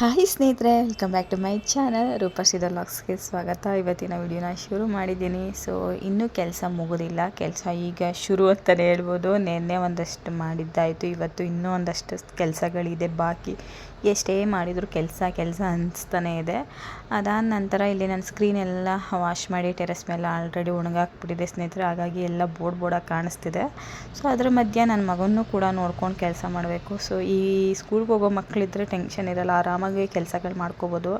Hi ಸ್ನೇಹಿತರೆ welcome back to my channel ರೂಪಶ್ರೀಧ ಲಾಕ್ಸ್ಗೆ ಸ್ವಾಗತ. ಇವತ್ತಿನ ವಿಡಿಯೋನ ಶುರು ಮಾಡಿದ್ದೀನಿ. ಸೊ ಇನ್ನೂ ಕೆಲಸ ಮುಗೋದಿಲ್ಲ. ಕೆಲಸ ಈಗ ಶುರು ಅಂತಲೇ ಹೇಳ್ಬೋದು. ನಿನ್ನೆ ಒಂದಷ್ಟು ಮಾಡಿದ್ದಾಯಿತು. ಇವತ್ತು ಇನ್ನೂ ಒಂದಷ್ಟು ಕೆಲಸಗಳಿದೆ. ಬಾಕಿ ಎಷ್ಟೇ ಮಾಡಿದರೂ ಕೆಲಸ ಕೆಲಸ ಅನ್ನಿಸ್ತಾನೆ ಇದೆ. ಅದಾದ ನಂತರ ಇಲ್ಲಿ ನನ್ನ ಸ್ಕ್ರೀನ್ ಎಲ್ಲ ವಾಶ್ ಮಾಡಿ ಟೆರೆಸ್ ಮೇಲೆ ಆಲ್ರೆಡಿ ಒಣಗಾಕ್ಬಿಟ್ಟಿದೆ ಸ್ನೇಹಿತರೆ. ಹಾಗಾಗಿ ಎಲ್ಲ ಬೋರ್ಡ್ ಬೋರ್ಡಾಗಿ ಕಾಣಿಸ್ತಿದೆ. ಸೊ ಅದ್ರ ಮಧ್ಯೆ ನನ್ನ ಮಗನೂ ಕೂಡ ನೋಡ್ಕೊಂಡು ಕೆಲಸ ಮಾಡಬೇಕು. ಸೊ ಈ ಸ್ಕೂಲ್ಗೆ ಹೋಗೋ ಮಕ್ಕಳಿದ್ರೆ ಟೆನ್ಷನ್ ಇರಲ್ಲ. ಆರಾಮಾಗಿ ಕೆಲಸಗಳು ಮಾಡ್ಕೋಬೋದು.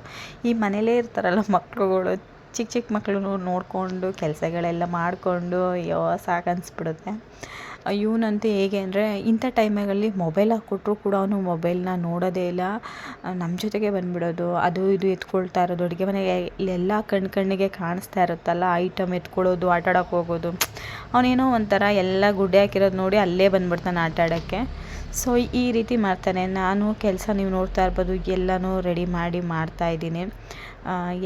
ಈ ಮನೇಲೇ ಇರ್ತಾರಲ್ಲ ಮಕ್ಕಳುಗಳು ಚಿಕ್ಕ ಚಿಕ್ಕ ಮಕ್ಕಳು ನೋಡಿಕೊಂಡು ಕೆಲಸಗಳೆಲ್ಲ ಮಾಡಿಕೊಂಡು, ಅಯ್ಯೋ ಸಾಕು ಅನಿಸ್ಬಿಡುತ್ತೆ. ಇವನಂತೂ ಹೇಗೆ ಅಂದರೆ, ಇಂಥ ಟೈಮಲ್ಲಿ ಮೊಬೈಲ್ ಹಾಕ್ಕೊಟ್ರು ಕೂಡ ಅವನು ಮೊಬೈಲ್ನ ನೋಡೋದೇ ಇಲ್ಲ. ನಮ್ಮ ಜೊತೆಗೆ ಬಂದುಬಿಡೋದು, ಅದು ಇದು ಎತ್ಕೊಳ್ತಾ ಇರೋದು. ಅಡುಗೆ ಮನೆಗೆ ಎಲ್ಲ ಕಣ್ಣು ಕಣ್ಣಿಗೆ ಕಾಣಿಸ್ತಾ ಇರುತ್ತಲ್ಲ, ಐಟಮ್ ಎತ್ಕೊಳ್ಳೋದು ಆಟ ಹೋಗೋದು. ಅವನೇನೋ ಒಂಥರ ಎಲ್ಲ ಗುಡ್ಡೆ ಹಾಕಿರೋದು ನೋಡಿ ಅಲ್ಲೇ ಬಂದ್ಬಿಡ್ತಾನೆ ಆಟ ಆಡೋಕ್ಕೆ ಸೊ ಈ ರೀತಿ ಮಾಡ್ತಾನೆ. ನಾನು ಕೆಲಸ ನೀವು ನೋಡ್ತಾ ಇರ್ಬೋದು, ಎಲ್ಲನೂ ರೆಡಿ ಮಾಡಿ ಮಾಡ್ತಾಯಿದ್ದೀನಿ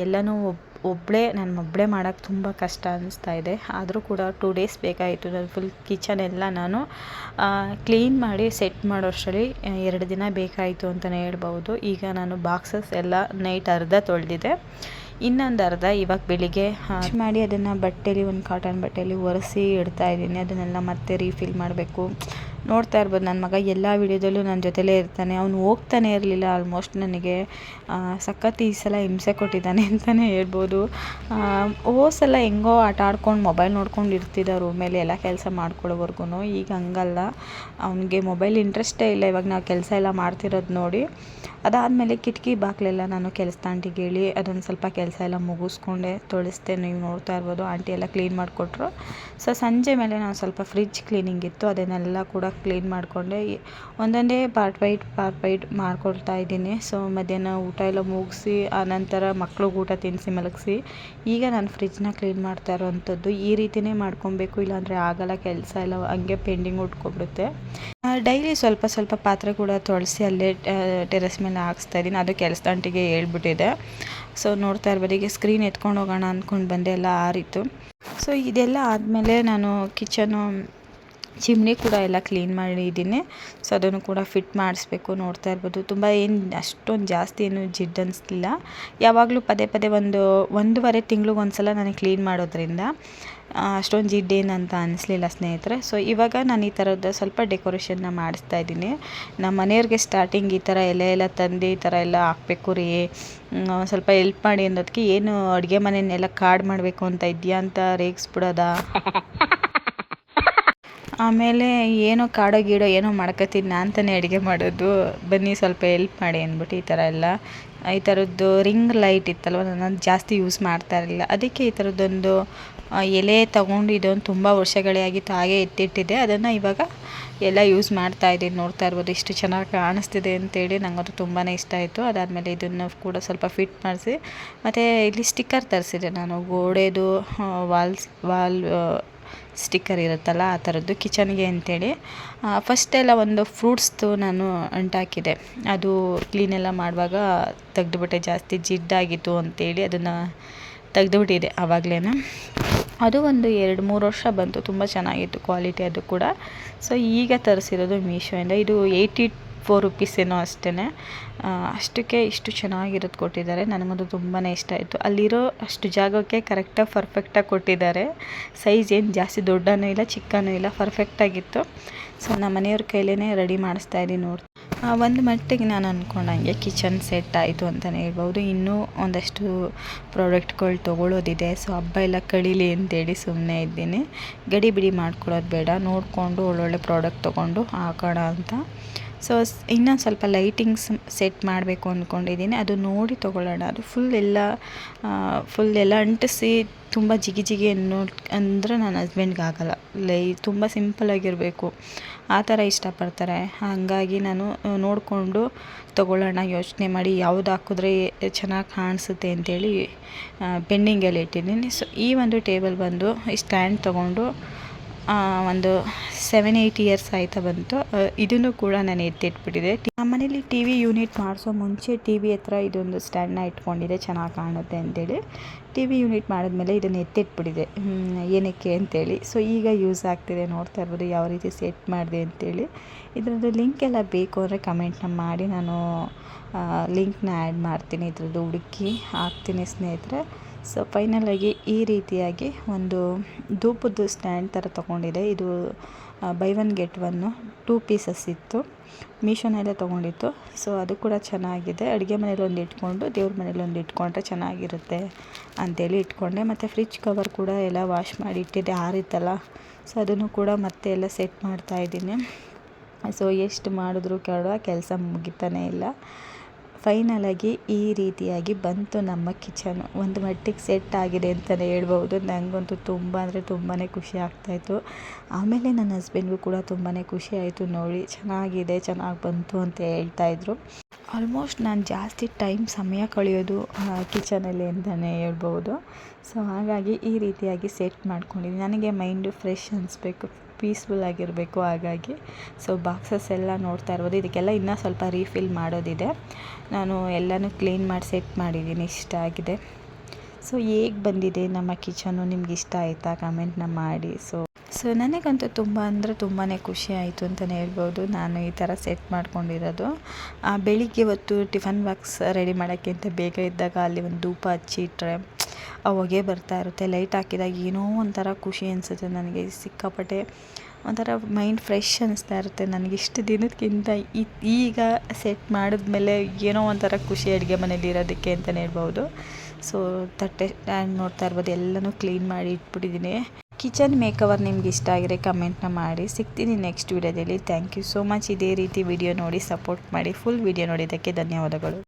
ಎಲ್ಲನೂ ಒಬ್ಬ ಒಬ್ಬಳೇ ನಾನು ಒಬ್ಬಳೇ ಮಾಡೋಕ್ಕೆ ತುಂಬ ಕಷ್ಟ ಅನಿಸ್ತಾ ಇದೆ. ಆದರೂ ಕೂಡ ಟೂ ಡೇಸ್ ಬೇಕಾಯಿತು. ನಾನು ಫುಲ್ ಕಿಚನ್ ಎಲ್ಲ ನಾನು ಕ್ಲೀನ್ ಮಾಡಿ ಸೆಟ್ ಮಾಡೋಷ್ಟರಲ್ಲಿ ಎರಡು ದಿನ ಬೇಕಾಯಿತು ಅಂತಲೇ ಹೇಳ್ಬೋದು ಈಗ ನಾನು ಬಾಕ್ಸಸ್ ಎಲ್ಲ ನೈಟ್ ಅರ್ಧ ತೊಳೆದಿದೆ. ಇನ್ನೊಂದು ಅರ್ಧ ಇವಾಗ ಬೆಳಿಗ್ಗೆ ಮಾಡಿ ಅದನ್ನು ಬಟ್ಟೆಲಿ, ಒಂದು ಕಾಟನ್ ಬಟ್ಟೆಯಲ್ಲಿ ಒರೆಸಿ ಇಡ್ತಾ ಇದ್ದೀನಿ. ಅದನ್ನೆಲ್ಲ ಮತ್ತೆ ರೀಫಿಲ್ ಮಾಡಬೇಕು. ನೋಡ್ತಾ ಇರ್ಬೋದು. ನನ್ನ ಮಗ ಎಲ್ಲ ವೀಡಿಯೋದಲ್ಲೂ ನನ್ನ ಜೊತೆಲೇ ಇರ್ತಾನೆ. ಅವನು ಹೋಗ್ತಾನೆ ಇರಲಿಲ್ಲ ಆಲ್ಮೋಸ್ಟ್ ನನಗೆ. ಸಖತ್ ಈ ಸಲ ಹಿಂಸೆ ಕೊಟ್ಟಿದ್ದಾನೆ ಅಂತಲೇ ಹೇಳ್ಬೋದು. ಸಲ ಹೆಂಗೋ ಆಟ ಆಡ್ಕೊಂಡು ಮೊಬೈಲ್ ನೋಡ್ಕೊಂಡು ಇರ್ತಿದ್ದ ರೂಮಲ್ಲಿ ಎಲ್ಲ ಕೆಲಸ ಮಾಡ್ಕೊಳ್ಳೋವರೆಗೂ ಈಗ ಹಂಗಲ್ಲ. ಅವನಿಗೆ ಮೊಬೈಲ್ ಇಂಟ್ರೆಸ್ಟೇ ಇಲ್ಲ. ಇವಾಗ ನಾವು ಕೆಲಸ ಎಲ್ಲ ಮಾಡ್ತಿರೋದು ನೋಡಿ. ಅದಾದಮೇಲೆ ಕಿಟಕಿ ಬಾಗಿಲೆಲ್ಲ ನಾನು ಕೆಲಸದ ಆಂಟಿಗೆ ಹೇಳಿ ಅದೊಂದು ಸ್ವಲ್ಪ ಕೆಲಸ ಎಲ್ಲ ಮುಗಿಸ್ಕೊಂಡೆ. ತೊಳಿಸ್ದೆ ನೀವು ನೋಡ್ತಾ ಇರ್ಬೋದು. ಆಂಟಿ ಎಲ್ಲ ಕ್ಲೀನ್ ಮಾಡಿಕೊಟ್ರು. ಸೊ ಸಂಜೆ ಮೇಲೆ ನಾನು ಸ್ವಲ್ಪ ಫ್ರಿಜ್ ಕ್ಲೀನಿಂಗ್ ಇತ್ತು. ಅದನ್ನೆಲ್ಲ ಕೂಡ ಕ್ಲೀನ್ ಮಾಡಿಕೊಂಡೆ. ಒಂದೊಂದೇ ಪಾರ್ಟ್ ವೈಟ್ ಪಾರ್ಟ್ ವೈಟ್ ಮಾಡ್ಕೊಳ್ತಾ ಇದ್ದೀನಿ. ಸೊ ಮಧ್ಯಾಹ್ನ ಊಟ ಎಲ್ಲ ಮುಗಿಸಿ ಆನಂತರ ಮಕ್ಳಿಗೆ ಊಟ ತಿನ್ನಿಸಿ, ಮಲಗಿಸಿ. ಈಗ ನಾನು ಫ್ರಿಜ್ನ ಕ್ಲೀನ್ ಮಾಡ್ತಾ ಇರೋವಂಥದ್ದು. ಈ ರೀತಿಯೇ ಮಾಡ್ಕೊಬೇಕು. ಇಲ್ಲಾಂದರೆ ಆಗಲ್ಲ. ಕೆಲಸ ಎಲ್ಲ ಹಂಗೆ ಪೆಂಡಿಂಗ್ ಉಟ್ಕೊಬಿಡುತ್ತೆ ಡೈಲಿ ಸ್ವಲ್ಪ ಸ್ವಲ್ಪ ಪಾತ್ರೆ ಕೂಡ ತೊಳಸಿ, ಅಲ್ಲೇ ಟೆರೆಸ್ ಮೇಲೆ ಹಾಕ್ಸ್ತಾ ಇದ್ದೀನಿ. ಅದು ಕೆಲಸದಂಟಿಗೆ ಹೇಳ್ಬಿಟ್ಟಿದೆ. ಸೊ ನೋಡ್ತಾ ಇರ್ಬೋದು ಈಗ ಸ್ಕ್ರೀನ್ ಎತ್ಕೊಂಡು ಹೋಗೋಣ ಅಂದ್ಕೊಂಡು ಬಂದೆ. ಎಲ್ಲ ಆರಿತು. ಸೊ ಇದೆಲ್ಲ ಆದಮೇಲೆ ನಾನು ಕಿಚನು ಚಿಮ್ನಿ ಕೂಡ ಎಲ್ಲ ಕ್ಲೀನ್ ಮಾಡಿದ್ದೀನಿ. ಸೊ ಅದನ್ನು ಕೂಡ ಫಿಟ್ ಮಾಡಿಸ್ಬೇಕು ನೋಡ್ತಾ ಇರ್ಬೋದು. ತುಂಬ ಏನು ಅಷ್ಟೊಂದು ಜಾಸ್ತಿ ಏನು ಜಿಡ್ ಅನಿಸ್ಲಿಲ್ಲ. ಯಾವಾಗಲೂ ಪದೇ ಪದೇ ಒಂದು ಒಂದೂವರೆ ತಿಂಗ್ಳಿಗೆ ಒಂದು ಸಲ ನನಗೆ ಕ್ಲೀನ್ ಮಾಡೋದ್ರಿಂದ ಅಷ್ಟೊಂದು ಜಿಡ್ಡೇನಂತ ಅನಿಸ್ಲಿಲ್ಲ ಸ್ನೇಹಿತರೆ. ಸೊ ಇವಾಗ ನಾನು ಈ ಥರದ ಸ್ವಲ್ಪ ಡೆಕೋರೇಷನ್ನ ಮಾಡಿಸ್ತಾ ಇದ್ದೀನಿ. ನಮ್ಮ ಮನೆಯವ್ರಿಗೆ ಸ್ಟಾರ್ಟಿಂಗ್ ಈ ಥರ ಎಲೆ ಎಲ್ಲ ತಂದು ಈ ಥರ ಎಲ್ಲ ಹಾಕ್ಬೇಕು ರೀ. ಸ್ವಲ್ಪ ಎಲ್ಪ್ ಮಾಡಿ ಅನ್ನೋದಕ್ಕೆ ಏನು ಅಡುಗೆ ಮನೆಯನ್ನೆಲ್ಲ ಕಾಡು ಮಾಡಬೇಕು ಅಂತ ಇದೆಯಾ ಅಂತ ರೇಗಿಸ್ಬಿಡೋದಾ? ಆಮೇಲೆ ಏನೋ ಕಾಡೋ ಗೀಡೋ ಏನೋ ಮಾಡ್ಕೊತೀನಿ ನಾನು ತಾನೇ ಅಡುಗೆ ಮಾಡೋದು. ಬನ್ನಿ ಸ್ವಲ್ಪ ಎಲ್ಪ್ ಮಾಡಿ ಅಂದ್ಬಿಟ್ಟು ಈ ಥರ ಎಲ್ಲ. ಈ ಥರದ್ದು ರಿಂಗ್ ಲೈಟ್ ಇತ್ತಲ್ವ ನಾನು ಜಾಸ್ತಿ ಯೂಸ್ ಮಾಡ್ತಾ ಇರಲಿಲ್ಲ. ಅದಕ್ಕೆ ಈ ಥರದ್ದೊಂದು ಎಲೆ ತೊಗೊಂಡು ಇದೊಂದು ತುಂಬ ವರ್ಷಗಳೇ ಆಗಿತ್ತು, ಹಾಗೆ ಎತ್ತಿಟ್ಟಿದೆ ಅದನ್ನು ಇವಾಗ ಎಲ್ಲ ಯೂಸ್ ಮಾಡ್ತಾ ಇದ್ದೀನಿ, ನೋಡ್ತಾ ಇರ್ಬೋದು. ಇಷ್ಟು ಚೆನ್ನಾಗಿ ಕಾಣಿಸ್ತಿದೆ ಅಂತೇಳಿ ಅದು ತುಂಬಾ ಇಷ್ಟ ಆಯಿತು. ಅದಾದಮೇಲೆ ಇದನ್ನು ಕೂಡ ಸ್ವಲ್ಪ ಫಿಟ್ ಮಾಡಿಸಿ, ಮತ್ತು ಇಲ್ಲಿ ಸ್ಟಿಕ್ಕರ್ ತರಿಸಿದೆ ನಾನು. ಗೋಡೆದು ವಾಲ್ಸ್ ವಾಲ್ ಸ್ಟಿಕ್ಕರ್ ಇರುತ್ತಲ್ಲ ಆ ಥರದ್ದು ಕಿಚನ್ಗೆ ಅಂತೇಳಿ. ಫಸ್ಟೆಲ್ಲ ಒಂದು ಫ್ರೂಟ್ಸ್ದು ನಾನು ಅಂಟಾಕಿದೆ. ಅದು ಕ್ಲೀನೆಲ್ಲ ಮಾಡುವಾಗ ತೆಗೆದುಬಿಟ್ಟೆ, ಜಾಸ್ತಿ ಜಿಡ್ಡಾಗಿತ್ತು ಅಂತೇಳಿ ಅದನ್ನು ತೆಗೆದುಬಿಟ್ಟಿದೆ ಆವಾಗಲೇ ಅದು ಒಂದು ಎರಡು ಮೂರು ವರ್ಷ ಬಂತು, ತುಂಬ ಚೆನ್ನಾಗಿತ್ತು ಕ್ವಾಲಿಟಿ ಅದು ಕೂಡ. ಸೊ ಈಗ ತರಿಸಿರೋದು ಮೀಶೋಯಿಂದ. ಇದು ಏಯ್ಟಿ ಫೋರ್ ರುಪೀಸ್ ಏನೋ ಅಷ್ಟೇ ಅಷ್ಟಕ್ಕೆ ಇಷ್ಟು ಚೆನ್ನಾಗಿರೋದು ಕೊಟ್ಟಿದ್ದಾರೆ. ನನಗದು ತುಂಬಾ ಇಷ್ಟ ಆಯಿತು. ಅಲ್ಲಿರೋ ಅಷ್ಟು ಜಾಗಕ್ಕೆ ಕರೆಕ್ಟಾಗಿ ಪರ್ಫೆಕ್ಟಾಗಿ ಕೊಟ್ಟಿದ್ದಾರೆ. ಸೈಜ್ ಏನು ಜಾಸ್ತಿ ದೊಡ್ಡನೂ ಇಲ್ಲ, ಚಿಕ್ಕನೂ ಇಲ್ಲ ಪರ್ಫೆಕ್ಟಾಗಿತ್ತು ಸೊ ನಮ್ಮ ಮನೆಯವ್ರ ಕೈಲೇ ರೆಡಿ ಮಾಡಿಸ್ತಾ ಇದ್ದೀನಿ ನೋಡಿ ಒಂದು ಮಟ್ಟಿಗೆ ನಾನು ಅಂದ್ಕೊಂಡಂಗೆ ಕಿಚನ್ ಸೆಟ್ ಆಯಿತು ಅಂತಲೇ ಹೇಳ್ಬೋದು. ಇನ್ನೂ ಒಂದಷ್ಟು ಪ್ರಾಡಕ್ಟ್ಗಳು ತೊಗೊಳ್ಳೋದಿದೆ ಸೊ ಹಬ್ಬ ಎಲ್ಲ ಕಳೀಲಿ ಅಂತೇಳಿ ಸುಮ್ಮನೆ ಇದ್ದೀನಿ. ಗಡಿ ಬಿಡಿ ಮಾಡ್ಕೊಳ್ಳೋದು ಬೇಡ. ನೋಡಿಕೊಂಡು ಒಳ್ಳೊಳ್ಳೆ ಪ್ರಾಡಕ್ಟ್ ತೊಗೊಂಡು ಹಾಕೋಣ ಅಂತ. ಸೊ ಇನ್ನೊಂದು ಸ್ವಲ್ಪ ಲೈಟಿಂಗ್ಸ್ ಸೆಟ್ ಮಾಡಬೇಕು ಅಂದ್ಕೊಂಡಿದ್ದೀನಿ ಅದು ನೋಡಿ ತೊಗೊಳ್ಳೋಣ. ಅದು ಫುಲ್ ಎಲ್ಲ ಫುಲ್ ಎಲ್ಲ ಅಂಟಿಸಿ ತುಂಬ ಜಿಗಿ ಜಿಗಿ ಅನ್ನೋ, ಅಂದರೆ ನನ್ನ ಹಸ್ಬೆಂಡ್ಗೆ ಆಗಲ್ಲ. ಲೈ, ತುಂಬ ಸಿಂಪಲಾಗಿರಬೇಕು ಆ ಥರ ಇಷ್ಟಪಡ್ತಾರೆ. ಹಾಗಾಗಿ ನಾನು ನೋಡಿಕೊಂಡು ತೊಗೊಳ್ಳೋಣ, ಯೋಚನೆ ಮಾಡಿ ಯಾವ್ದು ಹಾಕಿದ್ರೆ ಚೆನ್ನಾಗಿ ಕಾಣಿಸುತ್ತೆ ಅಂತೇಳಿ ಪೆಂಡಿಂಗಲ್ಲಿ ಇಟ್ಟಿದ್ದೀನಿ. ಸೊ ಈ ಒಂದು ಟೇಬಲ್ ಬಂದು, ಈ ಸ್ಟ್ಯಾಂಡ್ ತೊಗೊಂಡು ಒಂದು ಸೆವೆನ್ ಏಯ್ಟ್ ಇಯರ್ಸ್ ಆಯ್ತಾ ಬಂತು. ಇದನ್ನು ಕೂಡ ನಾನು ಎತ್ತಿಟ್ಬಿಟ್ಟಿದೆ. ನಮ್ಮ ಮನೇಲಿ ಟಿ ವಿ ಯೂನಿಟ್ ಮಾಡಿಸೋ ಮುಂಚೆ ಟಿ ವಿ ಹತ್ರ ಇದೊಂದು ಸ್ಟ್ಯಾಂಡ್ನ ಇಟ್ಕೊಂಡಿದೆ. ಚೆನ್ನಾಗಿ ಕಾಣುತ್ತೆ ಅಂತೇಳಿ. ಟಿ ವಿ ಯೂನಿಟ್ ಮಾಡಿದ್ಮೇಲೆ ಇದನ್ನು ಎತ್ತಿಟ್ಬಿಟ್ಟಿದೆ. ಏನಕ್ಕೆ ಅಂತೇಳಿ. ಸೊ ಈಗ ಯೂಸ್ ಆಗ್ತಿದೆ. ನೋಡ್ತಾ ಇರ್ಬೋದು ಯಾವ ರೀತಿ ಸೆಟ್ ಮಾಡಿದೆ ಅಂತೇಳಿ. ಇದರದ್ದು ಲಿಂಕ್ ಎಲ್ಲ ಬೇಕು ಅಂದರೆ ಕಮೆಂಟ್ನ ಮಾಡಿ. ನಾನು ಲಿಂಕ್ನ ಆ್ಯಡ್ ಮಾಡ್ತೀನಿ. ಇದ್ರದ್ದು ಹುಡುಕಿ ಹಾಕ್ತೀನಿ ಸ್ನೇಹಿತರೆ. ಸೊ ಫೈನಲಾಗಿ ಈ ರೀತಿಯಾಗಿ ಒಂದು ಧೂಪದ್ದು ಸ್ಟ್ಯಾಂಡ್ ಥರ ತೊಗೊಂಡಿದೆ. ಇದು buy one get one two pieces ಇತ್ತು. ಮೀಶೋನಲ್ಲೇ ತೊಗೊಂಡಿತ್ತು. ಸೊ ಅದು ಕೂಡ ಚೆನ್ನಾಗಿದೆ. ಅಡುಗೆ ಮನೇಲಿ ಒಂದು ಇಟ್ಕೊಂಡು, ದೇವ್ರ ಮನೇಲಿ ಒಂದು ಇಟ್ಕೊಂಡ್ರೆ ಚೆನ್ನಾಗಿರುತ್ತೆ ಅಂತೇಳಿ ಇಟ್ಕೊಂಡೆ. ಮತ್ತು ಫ್ರಿಜ್ ಕವರ್ ಕೂಡ ಎಲ್ಲ ವಾಶ್ ಮಾಡಿ ಇಟ್ಟಿದ್ದೆ ಆರಿತ್ತಲ್ಲ ಸೊ ಅದನ್ನು ಕೂಡ ಮತ್ತೆ ಎಲ್ಲ ಸೆಟ್ ಮಾಡ್ತಾಯಿದ್ದೀನಿ ಸೊ ಎಷ್ಟು ಮಾಡಿದ್ರು ಕೂಡ ಕೆಲಸ ಮುಗಿತಾನೇ ಇಲ್ಲ. ಫೈನಲಾಗಿ ಈ ರೀತಿಯಾಗಿ ಬಂತು ನಮ್ಮ ಕಿಚನ್. ಒಂದು ಮಟ್ಟಿಗೆ ಸೆಟ್ ಆಗಿದೆ ಅಂತಲೇ ಹೇಳ್ಬೋದು ನನಗಂತೂ ತುಂಬ ಅಂದರೆ ತುಂಬಾ ಖುಷಿ ಆಗ್ತಾಯಿತ್ತು ಆಮೇಲೆ ನನ್ನ ಹಸ್ಬೆಂಡ್ಗೂ ಕೂಡ ತುಂಬಾ ಖುಷಿ ಆಯಿತು ನೋಡಿ. ಚೆನ್ನಾಗಿದೆ, ಚೆನ್ನಾಗಿ ಬಂತು ಅಂತ ಹೇಳ್ತಾಯಿದ್ರು ಆಲ್ಮೋಸ್ಟ್ ನಾನು ಜಾಸ್ತಿ ಟೈಮ್ ಸಮಯ ಕಳೆಯೋದು ಕಿಚನಲ್ಲಿ ಅಂತಲೇ ಹೇಳ್ಬೋದು ಸೊ ಹಾಗಾಗಿ ಈ ರೀತಿಯಾಗಿ ಸೆಟ್ ಮಾಡ್ಕೊಂಡಿದ್ದೀನಿ. ನನಗೆ ಮೈಂಡು ಫ್ರೆಶ್ ಅನಿಸ್ಬೇಕು ಪೀಸ್ಫುಲ್ ಆಗಿರಬೇಕು ಹಾಗಾಗಿ. ಸೊ ಬಾಕ್ಸಸ್ ಎಲ್ಲ ನೋಡ್ತಾ ಇರ್ಬೋದು. ಇದಕ್ಕೆಲ್ಲ ಇನ್ನೂ ಸ್ವಲ್ಪ ರೀಫಿಲ್ ಮಾಡೋದಿದೆ. ನಾನು ಎಲ್ಲನೂ ಕ್ಲೀನ್ ಮಾಡಿ ಸೆಟ್ ಮಾಡಿದ್ದೀನಿ. ಇಷ್ಟ ಆಗಿದೆ. ಸೊ ಹೇಗೆ ಬಂದಿದೆ ನಮ್ಮ ಕಿಚನು ನಿಮ್ಗೆ ಇಷ್ಟ ಆಯಿತಾ? ಕಮೆಂಟ್ನ ಮಾಡಿ. ಸೊ ಸೊ ನನಗಂತೂ ತುಂಬ ಅಂದರೆ ತುಂಬಾ ಖುಷಿ ಆಯಿತು ಅಂತಲೇ ಹೇಳ್ಬೋದು. ನಾನು ಈ ಥರ ಸೆಟ್ ಮಾಡ್ಕೊಂಡಿರೋದು. ಬೆಳಿಗ್ಗೆ ಹೊತ್ತು ಟಿಫನ್ ಬಾಕ್ಸ್ ರೆಡಿ ಮಾಡೋಕ್ಕಿಂತ ಬೇಗ ಇದ್ದಾಗ ಅಲ್ಲಿ ಒಂದು ಧೂಪ ಹಚ್ಚಿಟ್ರೆ ಆ ಹೊಗೆ ಬರ್ತಾ ಇರುತ್ತೆ. ಲೈಟ್ ಹಾಕಿದಾಗ ಏನೋ ಒಂಥರ ಖುಷಿ ಅನಿಸುತ್ತೆ ನನಗೆ. ಸಿಕ್ಕಾಪಟ್ಟೆ ಒಂಥರ ಮೈಂಡ್ ಫ್ರೆಶ್ ಅನ್ನಿಸ್ತಾ ಇರುತ್ತೆ. ನನಗೆ ಇಷ್ಟು ದಿನಕ್ಕಿಂತ ಈಗ ಸೆಟ್ ಮಾಡಿದ್ಮೇಲೆ ಏನೋ ಒಂಥರ ಖುಷಿ ಅಡುಗೆ ಮನೇಲಿ ಇರೋದಕ್ಕೆ ಅಂತಲೇ ಹೇಳ್ಬೋದು. ಸೊ ತಟ್ಟೆ ನೋಡ್ತಾ ಇರ್ಬೋದು, ಎಲ್ಲನೂ ಕ್ಲೀನ್ ಮಾಡಿ ಇಟ್ಬಿಟ್ಟಿದ್ದೀನಿ. ಕಿಚನ್ ಮೇಕವರ್ ನಿಮ್ಗೆ ಇಷ್ಟ ಆಗಿದೆ ಕಮೆಂಟ್ನ ಮಾಡಿ. ಸಿಗ್ತೀನಿ ನೆಕ್ಸ್ಟ್ ವೀಡಿಯೋದಲ್ಲಿ ಥ್ಯಾಂಕ್ ಯು ಸೋ ಮಚ್ ಇದೇ ರೀತಿ ವಿಡಿಯೋ ನೋಡಿ ಸಪೋರ್ಟ್ ಮಾಡಿ ಫುಲ್ ವಿಡಿಯೋ ನೋಡಿದ್ದಕ್ಕೆ ಧನ್ಯವಾದಗಳು.